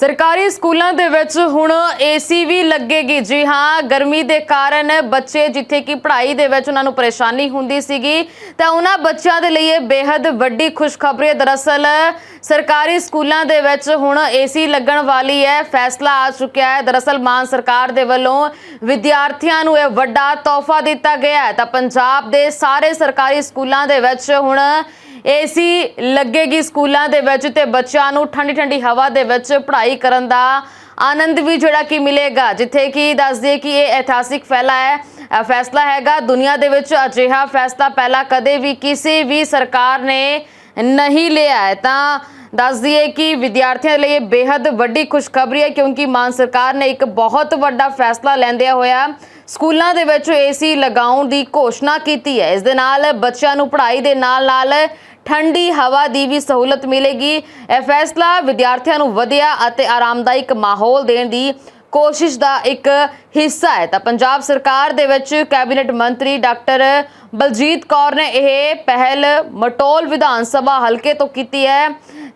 ਸਰਕਾਰੀ ਸਕੂਲਾਂ ਦੇ ਵਿੱਚ ਹੁਣ ਏਸੀ ਵੀ ਲੱਗੇਗੀ। ਜੀ ਹਾਂ, ਗਰਮੀ ਦੇ ਕਾਰਨ ਬੱਚੇ ਜਿੱਥੇ ਕਿ ਪੜ੍ਹਾਈ ਦੇ ਵਿੱਚ ਉਹਨਾਂ ਨੂੰ ਪਰੇਸ਼ਾਨੀ ਹੁੰਦੀ ਸੀਗੀ, ਤਾਂ ਉਹਨਾਂ ਬੱਚਿਆਂ ਦੇ ਲਈ ਇਹ ਬੇहद ਵੱਡੀ ਖੁਸ਼ਖਬਰੀ ਹੈ। ਦਰਅਸਲ ਸਰਕਾਰੀ ਸਕੂਲਾਂ ਦੇ ਵਿੱਚ ਹੁਣ ਏਸੀ ਲੱਗਣ ਵਾਲੀ ਹੈ, ਫੈਸਲਾ ਆ ਚੁੱਕਿਆ ਹੈ। ਦਰਅਸਲ ਮਾਨ ਸਰਕਾਰ ਦੇ ਵੱਲੋਂ ਵਿਦਿਆਰਥੀਆਂ ਨੂੰ ਇਹ ਵੱਡਾ ਤੋਹਫਾ ਦਿੱਤਾ ਗਿਆ ਹੈ। ਤਾਂ ਪੰਜਾਬ ਦੇ ਸਾਰੇ ਸਰਕਾਰੀ ਸਕੂਲਾਂ ਦੇ ਵਿੱਚ ਹੁਣ ਏਸੀ ਲੱਗੇਗੀ ਸਕੂਲਾਂ ਦੇ ਵਿੱਚ ਤੇ ਬੱਚਿਆਂ ਨੂੰ ਠੰਡੀ ਠੰਡੀ ਹਵਾ ਦੇ ਵਿੱਚ ਪੜ੍ਹਾਈ ਕਰਨ ਦਾ ਆਨੰਦ ਵੀ ਜਿਹੜਾ ਕਿ ਮਿਲੇਗਾ। ਜਿੱਥੇ ਕਿ ਦੱਸ ਦਈਏ ਕਿ ਇਹ ਇਤਿਹਾਸਿਕ ਫੈਲਾ ਹੈ ਫੈਸਲਾ ਹੈਗਾ। ਦੁਨੀਆ ਦੇ ਵਿੱਚ ਅਜਿਹਾ ਫੈਸਲਾ ਪਹਿਲਾਂ ਕਦੇ ਵੀ ਕਿਸੇ ਵੀ ਸਰਕਾਰ ਨੇ ਨਹੀਂ ਲਿਆ ਹੈ। ਤਾਂ ਦੱਸ ਦਈਏ ਕਿ ਵਿਦਿਆਰਥੀਆਂ ਲਈ ਇਹ ਬੇहद ਵੱਡੀ ਖੁਸ਼ਖਬਰੀ ਹੈ ਕਿਉਂਕਿ ਮਾਨ ਸਰਕਾਰ ਨੇ ਇੱਕ ਬਹੁਤ ਵੱਡਾ ਫੈਸਲਾ ਲੈਂਦਿਆਂ ਹੋਇਆ ਸਕੂਲਾਂ ਦੇ ਵਿੱਚ ਏਸੀ ਲਗਾਉਣ ਦੀ ਘੋਸ਼ਣਾ ਕੀਤੀ ਹੈ। ਇਸ ਦੇ ਨਾਲ ਬੱਚਿਆਂ ਨੂੰ ਪੜ੍ਹਾਈ ਦੇ ਨਾਲ-ਨਾਲ ਠੰਡੀ ਹਵਾ ਦੀ ਵੀ ਸਹੂਲਤ ਮਿਲੇਗੀ। ਇਹ ਫੈਸਲਾ ਵਿਦਿਆਰਥੀਆਂ ਨੂੰ ਵਧੀਆ ਅਤੇ ਆਰਾਮਦਾਇਕ ਮਾਹੌਲ ਦੇਣ ਦੀ ਕੋਸ਼ਿਸ਼ ਦਾ ਇੱਕ ਹਿੱਸਾ ਹੈ। ਤਾਂ ਪੰਜਾਬ ਸਰਕਾਰ ਦੇ ਵਿੱਚ ਕੈਬਨਿਟ ਮੰਤਰੀ ਡਾਕਟਰ ਬਲਜੀਤ ਕੌਰ ਨੇ ਇਹ ਪਹਿਲ ਮਟੋਲ ਵਿਧਾਨ ਸਭਾ ਹਲਕੇ ਤੋਂ ਕੀਤੀ ਹੈ।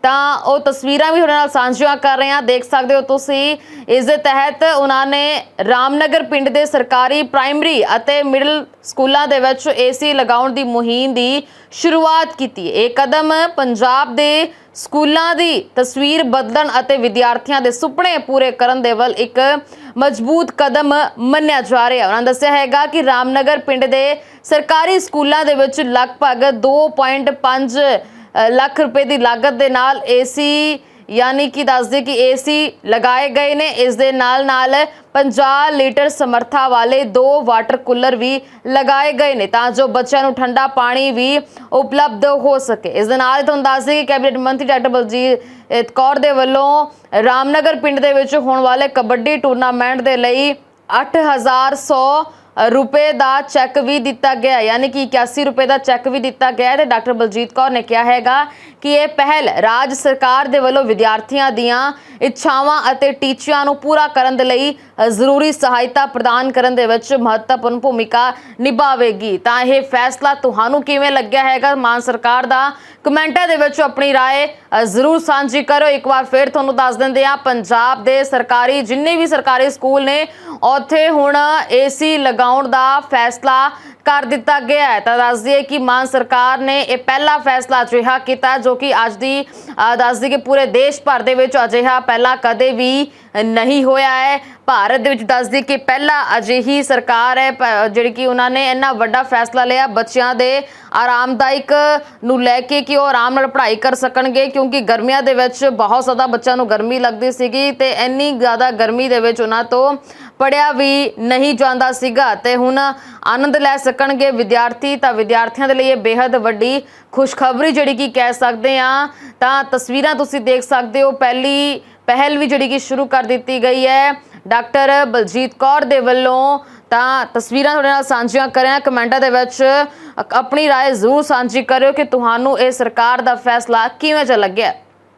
ਤਾਂ ਉਹ ਤਸਵੀਰਾਂ ਵੀ ਤੁਹਾਡੇ ਨਾਲ ਸਾਂਝੀਆਂ ਕਰ ਰਹੇ ਹਾਂ। ਦੇਖ ਸਕਦੇ ਹੋ ਤੁਸੀਂ ਇਸ ਦੇ ਤਹਿਤ ਉਹਨਾਂ ਨੇ ਰਾਮਨਗਰ ਪਿੰਡ ਦੇ ਸਰਕਾਰੀ ਪ੍ਰਾਇਮਰੀ ਅਤੇ ਮਿਡਲ ਸਕੂਲਾਂ ਦੇ ਵਿੱਚ ਏਸੀ ਲਗਾਉਣ ਦੀ ਮੁਹਿੰਮ ਦੀ ਸ਼ੁਰੂਆਤ ਕੀਤੀ ਇਹ ਕਦਮ ਪੰਜਾਬ ਦੇ ਸਕੂਲਾਂ ਦੀ ਤਸਵੀਰ ਬਦਲਣ ਅਤੇ ਵਿਦਿਆਰਥੀਆਂ ਦੇ ਸੁਪਨੇ ਪੂਰੇ ਕਰਨ ਦੇ ਵੱਲ ਇੱਕ ਮਜ਼ਬੂਤ ਕਦਮ ਮੰਨਿਆ ਜਾ ਰਿਹਾ ਉਹਨਾਂ ਦੱਸਿਆ ਹੈਗਾ ਕਿ ਰਾਮਨਗਰ ਪਿੰਡ ਦੇ ਸਰਕਾਰੀ ਸਕੂਲਾਂ ਦੇ ਵਿੱਚ ਲਗਭਗ 2.5 ਅ, ਲੱਖ ਰੁਪਏ ਦੀ ਲਾਗਤ ਦੇ ਨਾਲ ਏਸੀ, ਯਾਨੀ ਕਿ ਦੱਸਦੇ ਕਿ ਏਸੀ ਲਗਾਏ ਗਏ ਨੇ। ਇਸ ਦੇ ਨਾਲ ਨਾਲ 50 ਲੀਟਰ ਸਮਰੱਥਾ ਵਾਲੇ ਦੋ ਵਾਟਰ ਕੂਲਰ ਵੀ ਲਗਾਏ ਗਏ ਨੇ ਤਾਂ ਜੋ ਬੱਚਿਆਂ ਨੂੰ ਠੰਡਾ ਪਾਣੀ ਵੀ ਉਪਲਬਧ ਹੋ ਸਕੇ। ਇਸ ਦੇ ਨਾਲ ਤੁਹਾਨੂੰ ਦੱਸ ਦਈਏ ਕਿ ਕੈਬਨਿਟ ਮੰਤਰੀ ਡਾਕਟਰ ਬਲਜੀਤ ਕੌਰ ਦੇ ਵੱਲੋਂ ਰਾਮਨਗਰ ਪਿੰਡ ਦੇ ਵਿੱਚ ਹੋਣ ਵਾਲੇ ਕਬੱਡੀ ਟੂਰਨਾਮੈਂਟ ਦੇ ਲਈ 8100 ਰੁਪਏ ਦਾ ਚੈੱਕ ਵੀ ਦਿੱਤਾ ਗਿਆ ਹੈ, ਯਾਨੀ ਕਿ 81 ਰੁਪਏ ਦਾ ਚੈੱਕ ਵੀ ਦਿੱਤਾ ਗਿਆ ਹੈ ਤੇ ਡਾਕਟਰ ਬਲਜੀਤ ਕੌਰ ਨੇ ਕਿਹਾ ਹੈਗਾ ਕਿ ਇਹ ਪਹਿਲ ਰਾਜ ਸਰਕਾਰ ਦੇ ਵੱਲੋਂ ਵਿਦਿਆਰਥੀਆਂ ਦੀਆਂ ਇੱਛਾਵਾਂ ਅਤੇ ਟੀਚਿਆਂ ਨੂੰ ਪੂਰਾ ਕਰਨ ਦੇ ਲਈ ਅ, ਜ਼ਰੂਰੀ ਸਹਾਇਤਾ ਪ੍ਰਦਾਨ ਕਰਨ ਦੇ ਵਿੱਚ ਮਹੱਤਵਪੂਰਨ ਭੂਮਿਕਾ ਨਿਭਾਵੇਗੀ ਤਾਂ ਇਹ ਫੈਸਲਾ ਤੁਹਾਨੂੰ ਕਿਵੇਂ ਲੱਗਿਆ ਹੈਗਾ ਮਾਨ ਸਰਕਾਰ ਦਾ ਕਮੈਂਟਾਂ ਦੇ ਵਿੱਚ ਆਪਣੀ رائے ਅ, ਜ਼ਰੂਰ ਸਾਂਝੀ ਕਰੋ ਇੱਕ ਵਾਰ ਫਿਰ ਤੁਹਾਨੂੰ ਦੱਸ ਦਿੰਦੇ ਆ ਪੰਜਾਬ ਦੇ ਸਰਕਾਰੀ ਜਿੰਨੇ ਵੀ ਸਰਕਾਰੀ ਸਕੂਲ ਨੇ ਉੱਥੇ ਹੁਣ ਏਸੀ ਲਗਾਉਣ ਦਾ ਫੈਸਲਾ ਕਰ ਦਿੱਤਾ ਗਿਆ ਹੈ। ਤਾਂ ਦੱਸ ਦਈਏ ਕਿ ਮਾਨ ਸਰਕਾਰ ਨੇ ਇਹ ਪਹਿਲਾ ਫੈਸਲਾ ਅਜਿਹਾ ਕੀਤਾ ਜੋ ਕਿ ਅੱਜ ਦੀ ਅ, ਦੱਸ ਦਈਏ ਕਿ ਪੂਰੇ ਦੇਸ਼ ਭਰ ਦੇ ਵਿੱਚ ਅਜਿਹਾ ਪਹਿਲਾਂ ਕਦੇ ਵੀ ਨਹੀਂ ਹੋਇਆ ਹੈ। ਭਾਰਤ ਦੇ ਵਿੱਚ ਦੱਸ ਦਈਏ ਕਿ ਪਹਿਲਾ ਅਜਿਹੀ ਸਰਕਾਰ ਹੈ ਪ- ਜਿਹੜੀ ਕਿ ਉਹਨਾਂ ਨੇ ਇੰਨਾ ਵੱਡਾ ਫੈਸਲਾ ਲਿਆ ਬੱਚਿਆਂ ਦੇ ਆਰਾਮਦਾਇਕ ਨੂੰ ਲੈ ਕੇ ਕਿ ਉਹ ਆਰਾਮ ਨਾਲ ਪੜ੍ਹਾਈ ਕਰ ਸਕਣਗੇ ਕਿਉਂਕਿ ਗਰਮੀਆਂ ਦੇ ਵਿੱਚ ਬਹੁਤ ਜ਼ਿਆਦਾ ਬੱਚਿਆਂ ਨੂੰ ਗਰਮੀ ਲੱਗਦੀ ਸੀਗੀ ਤੇ ਇੰਨੀ ਜ਼ਿਆਦਾ ਗਰਮੀ ਦੇ ਵਿੱਚ ਉਹਨਾਂ ਤੋਂ ਪੜਿਆ ਵੀ ਨਹੀਂ ਜਾਂਦਾ ਸੀਗਾ ਤੇ ਹੁਣ ਆਨੰਦ ਲੈ ਸਕਣਗੇ ਵਿਦਿਆਰਥੀ। ਤਾਂ ਵਿਦਿਆਰਥੀਆਂ ਦੇ ਲਈ ਇਹ ਬੇहद ਵੱਡੀ ਖੁਸ਼ਖਬਰੀ ਜਿਹੜੀ ਕਿ ਕਹਿ ਸਕਦੇ ਆ ਤਾਂ ਤਸਵੀਰਾਂ ਤੁਸੀਂ ਦੇਖ ਸਕਦੇ ਹੋ। ਪਹਿਲੀ ਪਹਿਲ ਵੀ ਜਿਹੜੀ ਕਿ ਸ਼ੁਰੂ ਕਰ ਦਿੱਤੀ ਗਈ ਹੈ। ਡਾਕਟਰ ਬਲਜੀਤ ਕੌਰ ਦੇ ਵੱਲੋਂ ਤਾਂ ਤਸਵੀਰਾਂ ਤੁਹਾਡੇ ਨਾਲ ਸਾਂਝੀਆਂ ਕਰਿਆ ਕਮੈਂਟਾਂ ਦੇ ਵਿੱਚ ਆਪਣੀ رائے ਜ਼ਰੂਰ ਸਾਂਝੀ ਕਰਿਓ ਕਿ ਤੁਹਾਨੂੰ ਇਹ ਸਰਕਾਰ ਦਾ ਫੈਸਲਾ ਕਿਵੇਂ ਚ ਲੱਗਿਆ।